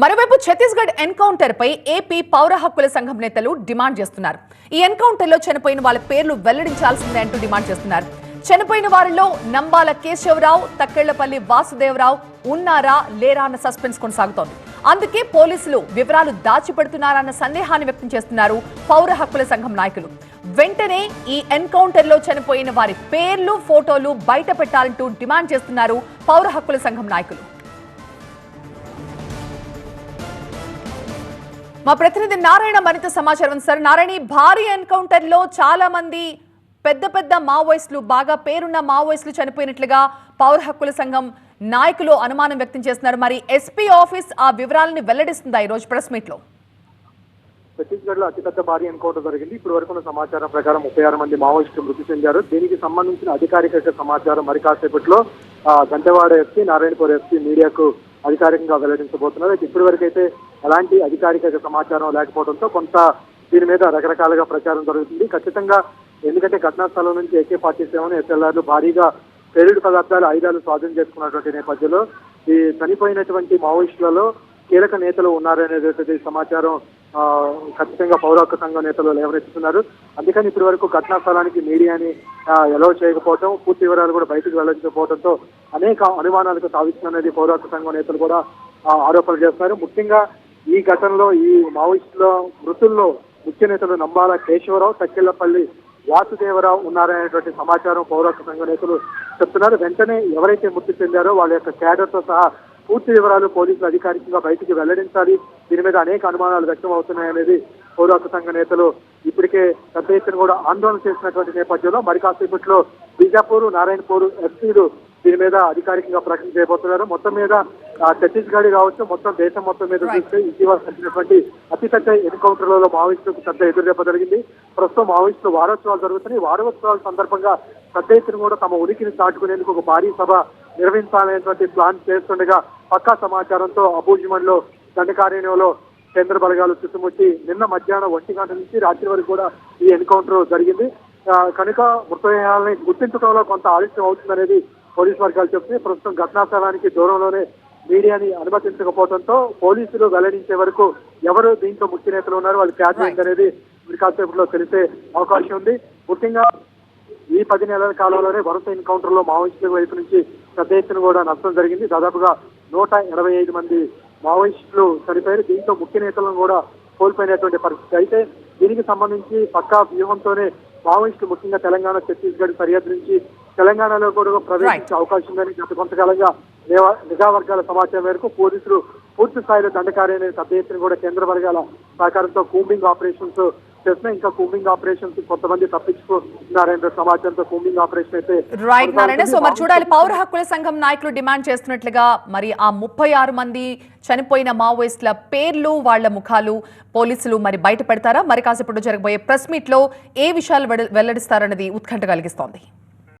మరోవైపు ఛత్తీస్గఢ్ ఎన్కౌంటర్ పై ఏపీ పౌర హక్కుల సంఘం నేతలు డిమాండ్ చేస్తున్నారు. ఈ ఎన్కౌంటర్లో చనిపోయిన వాళ్ళ పేర్లు వెల్లడించాల్సిందే అంటూ డిమాండ్ చేస్తున్నారు. చనిపోయిన వారిలో నంబాల కేశవరావు తక్కెళ్ళపల్లి వాసుదేవరావు ఉన్నారా లేరా అన్న సస్పెన్స్ కొనసాగుతోంది. అందుకే పోలీసులు వివరాలు దాచిపెడుతున్నారన్న సందేహాన్ని వ్యక్తం చేస్తున్నారు పౌర హక్కుల సంఘం నాయకులు. వెంటనే ఈ ఎన్కౌంటర్లో చనిపోయిన వారి పేర్లు ఫోటోలు బయట పెట్టాలంటూ డిమాండ్ చేస్తున్నారు పౌర హక్కుల సంఘం నాయకులు. మా ప్రతినిధి నారాయణ మరింత సమాచారం సార్. నారాయణ భారీ ఎన్కౌంటర్లో చాలా మంది పెద్ద పెద్ద మావోయిస్టులు బాగా పేరున్న మావోయిస్టులు చనిపోయినట్లుగా పౌర హక్కుల సంఘం నాయకులు అనుమానం వ్యక్తం చేస్తున్నారు. మరి ఎస్పీ ఆఫీస్ ఆ వివరాలను వెల్లడిస్తుందా ఈ రోజు ప్రెస్ మీట్లో ఛత్తీస్గఢ్లో అతిపెద్ద భారీ ఎన్కౌంటర్ జరిగింది. ఇప్పటి వరకు ఉన్న సమాచారం ప్రకారం ముప్పై ఆరు మంది మావోయిస్టులు మృతి చెందారు. దీనికి సంబంధించిన అధికారిక సమాచారం మరి కాసేపట్లో గంటవాడ ఎస్పీ నారాయణపూర్ ఎస్పీ మీడియాకు అధికారికంగా వెల్లడించబోతున్నారు. ఇప్పటి వరకు అయితే ఎలాంటి అధికారిక సమాచారం లేకపోవడంతో కొంత దీని మీద రకరకాలుగా ప్రచారం జరుగుతుంది. ఖచ్చితంగా ఎందుకంటే ఘటనా స్థలం నుంచి ఏకే పార్టీ సేవను ఎస్ఎల్ఆర్లు భారీగా పేలుడు పదార్థాలు ఆయుధాలు స్వాధీనం చేసుకున్నటువంటి నేపథ్యంలో ఈ చనిపోయినటువంటి మావోయిస్టులలో కీలక నేతలు ఉన్నారనేటువంటి సమాచారం ఖచ్చితంగా పౌరాక సంఘం నేతలు లేవనెత్తుతున్నారు. అందుకని ఇప్పటి వరకు ఘటనా స్థలానికి మీడియాని ఎలవ్ చేయకపోవడం పూర్తి వివరాలు కూడా బయటకు వెల్లడించకపోవడంతో అనేక అనుమానాలకు తావిస్తున్నది పౌరాక సంఘం నేతలు కూడా ఆరోపణలు చేస్తున్నారు. ముఖ్యంగా ఈ ఘటనలో ఈ మావోయిస్టుల మృతుల్లో ముఖ్య నేతలు నంబాల కేశవరావు తక్కెళ్ళపల్లి వాసుదేవరావు ఉన్నారనేటువంటి సమాచారం పౌర సంఘ నేతలు చెప్తున్నారు. వెంటనే ఎవరైతే మృతి చెందారో వాళ్ళ యొక్క క్యాడర్తో సహా పూర్తి వివరాలు పోలీసులు అధికారికంగా బయటికి వెల్లడించాలి. దీని మీద అనేక అనుమానాలు వ్యక్తం అవుతున్నాయనేది పౌర సంఘ నేతలు ఇప్పటికే పెద్ద ఎత్తున కూడా ఆందోళన చేసినటువంటి నేపథ్యంలో మరి కాసేపట్లో బీజాపూర్ నారాయణపూర్ ఎస్పీలు దీని మీద అధికారికంగా ప్రకటన చేయబోతున్నారు. మొత్తం మీద ఛత్తీస్గఢ్ కావచ్చు మొత్తం దేశం మొత్తం మీద చూస్తే ఇటీవల జరిగినటువంటి అతిపెద్ద ఎన్కౌంటర్లలో మావోయిస్టులకు పెద్ద ఎదురుదెబ్బ జరిగింది. ప్రస్తుతం మావోయిస్టులు వారోత్సవాలు జరుగుతున్నాయి. వారోత్సవాల సందర్భంగా పెద్ద ఎత్తున కూడా తమ ఉనికిని చాటుకునేందుకు ఒక భారీ సభ నిర్వహించాలనేటువంటి ప్లాన్ చేస్తుండగా పక్కా సమాచారంతో అబూజ్మన్లో దండకారణ్యంలో కేంద్ర బలగాలు చుట్టుముట్టి నిన్న మధ్యాహ్నం ఒంటి గంట నుంచి రాత్రి వరకు కూడా ఈ ఎన్కౌంటర్ జరిగింది. కనుక మృతదేహాలని గుర్తించడంలో కొంత ఆలస్యం అవుతుందనేది పోలీసు వర్గాలు చెప్తున్నాయి ప్రస్తుతం ఘటనా స్థలానికి దూరంలోనే మీడియాని అనుమతించకపోవడంతో పోలీసులు వెల్లడించే వరకు ఎవరు దీంట్లో ముఖ్య నేతలు ఉన్నారు వాళ్ళు క్యాచ్ అనేది కాసేపట్లో తెలిసే అవకాశం ఉంది. ముఖ్యంగా ఈ పది నెలల కాలంలోనే వరుస ఎన్కౌంటర్లో మావోయిస్టుల వైపు నుంచి పెద్ద ఎత్తున కూడా నష్టం జరిగింది. దాదాపుగా నూట ఎనభై ఐదు మంది మావోయిస్టులు చనిపోయారు. దీంతో ముఖ్య నేతలను కూడా కోల్పోయినటువంటి పరిస్థితి. అయితే దీనికి సంబంధించి పక్కా వ్యూహంతోనే మావోయిస్టులు ముఖ్యంగా తెలంగాణ ఛత్తీస్గఢ్ సరిహద్దు నుంచి తెలంగాణలో కూడా ప్రవేశించే అవకాశం ఉందని గత కొంతకాలంగా నిఘా వర్గాల సమాచారం మేరకు పోలీసులు పూర్తి స్థాయిలో దండకార్యాన్ని పెద్ద ఎత్తున కూడా కేంద్ర వర్గాల సహకారంతో కూంబింగ్ ఆపరేషన్స్ చేస్తున్నా ఇంకా కూంబింగ్ ఆపరేషన్స్ కొంతమంది తప్పించుకున్నారనే సమాచారంతో కూంబింగ్ ఆపరేషన్ అయితే రైట్ నారాయణ. సో మరి. చూడాలి పౌర హక్కుల సంఘం నాయకులు డిమాండ్ చేస్తున్నట్లుగా మరి ఆ ముప్పై ఆరు మంది చనిపోయిన మావోయిస్టుల పేర్లు వాళ్ళ ముఖాలు పోలీసులు మరి బయట పెడతారా మరి కాసేపట్లో జరగబోయే ప్రెస్ మీట్లో ఏ విషయాలు వెల్లడిస్తారన్నది ఉత్కంఠ కలిగిస్తోంది.